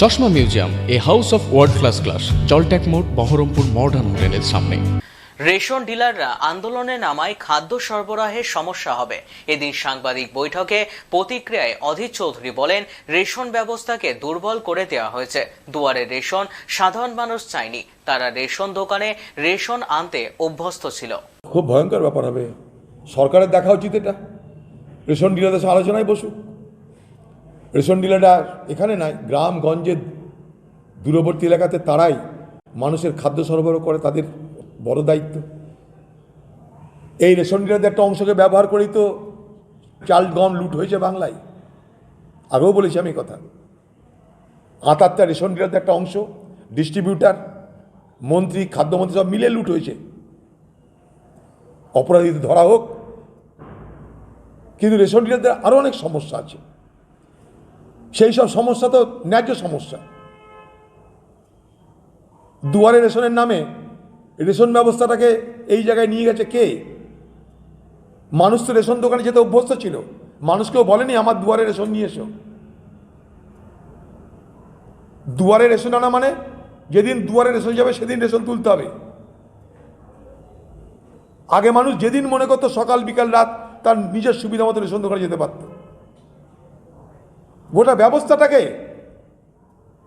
চশমা museum a house of world class class জলট্যাক মোড় Baharampur modern হোটেলের সামনে। রেশন ডিলাররা আন্দোলনে নামায় খাদ্য সরবরাহের সমস্যা হবে। এদিন সাংবাদিক বৈঠকে প্রতিক্রিয়ায় অধীর চৌধুরী বলেন রেশন ব্যবস্থাকে দুর্বল করে দেওয়া হয়েছে। দুয়ারে রেশন সাধারণ মানুষ চায়নি। তারা রেশন দোকানে রেশন আনতে অভ্যস্ত ছিল। খুব ভয়ঙ্কর ব্যাপার হবে। সরকারের দেখা উচিত এটা। রেশন ডিলারদের আলোচনায় বসুক। রেশন ডিলাররা এখানে নয় গ্রামগঞ্জে দূরবর্তী এলাকাতে তারাই মানুষের খাদ্য সরবরাহ করে, তাদের বড় দায়িত্ব। এই রেশন ডিলারদের একটা অংশকে ব্যবহার করেই তো চাল গম লুট হয়েছে বাংলায়। আগেও বলেছি আমি কথা। আটাত্তর রেশন ডিলারদের একটা অংশ, ডিস্ট্রিবিউটার, মন্ত্রী, খাদ্যমন্ত্রী সব মিলে লুট হয়েছে। অপরাধীদের ধরা হোক, কিন্তু রেশন ডিলারদের আরও অনেক সমস্যা আছে। সেই সব সমস্যা তো ন্যায্য সমস্যা। দুয়ারে রেশনের নামে রেশন ব্যবস্থাটাকে এই জায়গায় নিয়ে গেছে কে? মানুষ তো রেশন দোকানে যেতে অভ্যস্ত ছিল। মানুষকেও বলেনি, আমার দুয়ারে রেশন নিয়ে এসো। দুয়ারে রেশন আনা মানে যেদিন দুয়ারে রেশন যাবে, সেদিন রেশন তুলতে হবে। আগে মানুষ যেদিন মনে করতো সকাল, বিকাল, রাত তার নিজের সুবিধা মতো রেশন দোকানে যেতে পারত। গোটা ব্যবস্থাটাকে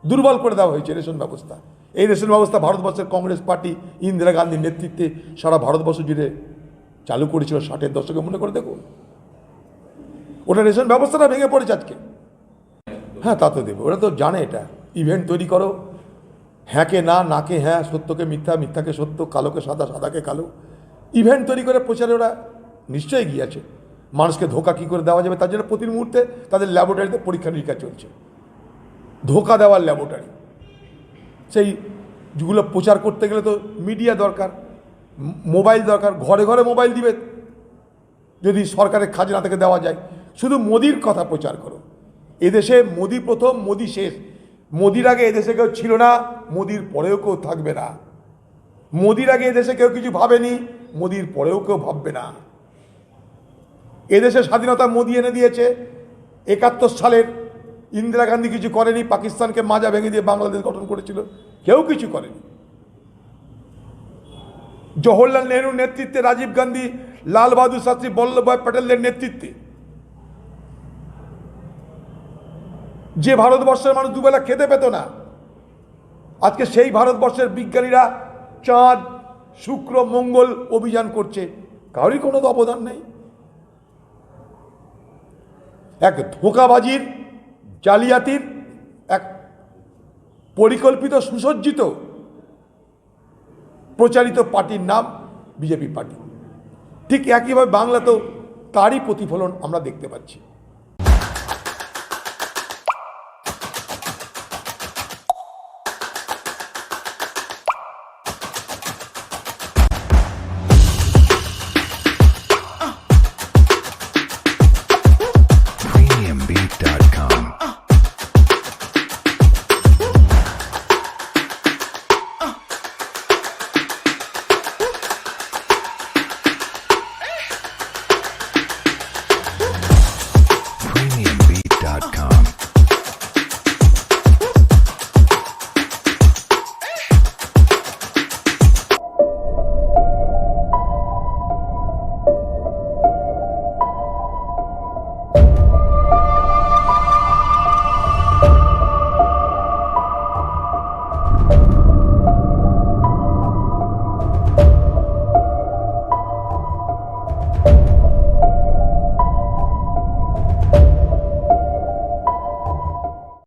দুর্বল করে দেওয়া হয়েছে রেশন ব্যবস্থা। এই রেশন ব্যবস্থা ভারতবর্ষের কংগ্রেস পার্টি, ইন্দিরা গান্ধীর নেতৃত্বে সারা ভারতবর্ষ জুড়ে চালু করেছিল ষাটের দশকে। মনে করে দেখুন, ওটা রেশন ব্যবস্থাটা ভেঙে পড়েছে আজকে। হ্যাঁ তা তো দেবে, ওরা তো জানে এটা। ইভেন্ট তৈরি করো, হ্যাঁকে না, নাকে হ্যাঁ সত্যকে মিথ্যা, মিথ্যাকে সত্য, কালোকে সাদা, সাদাকে কালো। ইভেন্ট তৈরি করে প্রচারে ওরা নিশ্চয়ই গিয়েছে মানুষকে ধোকা কী করে দেওয়া যাবে? তার জন্য প্রতি মুহূর্তে তাদের ল্যাবরেটরিতে পরীক্ষা নিরীক্ষা চলছে। ধোকা দেওয়ার ল্যাবরেটরি সেই যেগুলো প্রচার করতে গেলে তো মিডিয়া দরকার মোবাইল দরকার, ঘরে ঘরে মোবাইল দিবে। যদি সরকারের খাজনা থেকে দেওয়া যায়। শুধু মোদির কথা প্রচার করো। এদেশে মোদি প্রথম, মোদি শেষ। মোদির আগে এদেশে কেউ ছিল না, মোদির পরেও কেউ থাকবে না। মোদির আগে এদেশে কেউ কিছু ভাবেনি, মোদির পরেও কেউ ভাববে না। এদেশে স্বাধীনতা মোদি এনে দিয়েছে। একাত্তর সালের ইন্দিরা গান্ধী কিছু করেনি, পাকিস্তানকে মাজা ভেঙে দিয়ে বাংলাদেশ গঠন করেছিল। কেউ কিছু করেনি। জওহরলাল নেহরুর নেতৃত্বে রাজীব গান্ধী, লাল বাহাদুর শাস্ত্রী বল্লভভাই প্যাটেলের নেতৃত্বে। যে ভারতবর্ষের মানুষ দুবেলা খেতে পেত না, আজকে সেই ভারতবর্ষের বিজ্ঞানীরা চাঁদ, শুক্র, মঙ্গল অভিযান করছে। কারোরই কোনো অবদান নেই। এক ধোঁকাবাজির, জালিয়াতির, এক পরিকল্পিত সুসজ্জিত প্রচারিত পার্টির নাম বিজেপি পার্টি। ঠিক একইভাবে বাংলাতেও তারই প্রতিফলন আমরা দেখতে পাচ্ছি।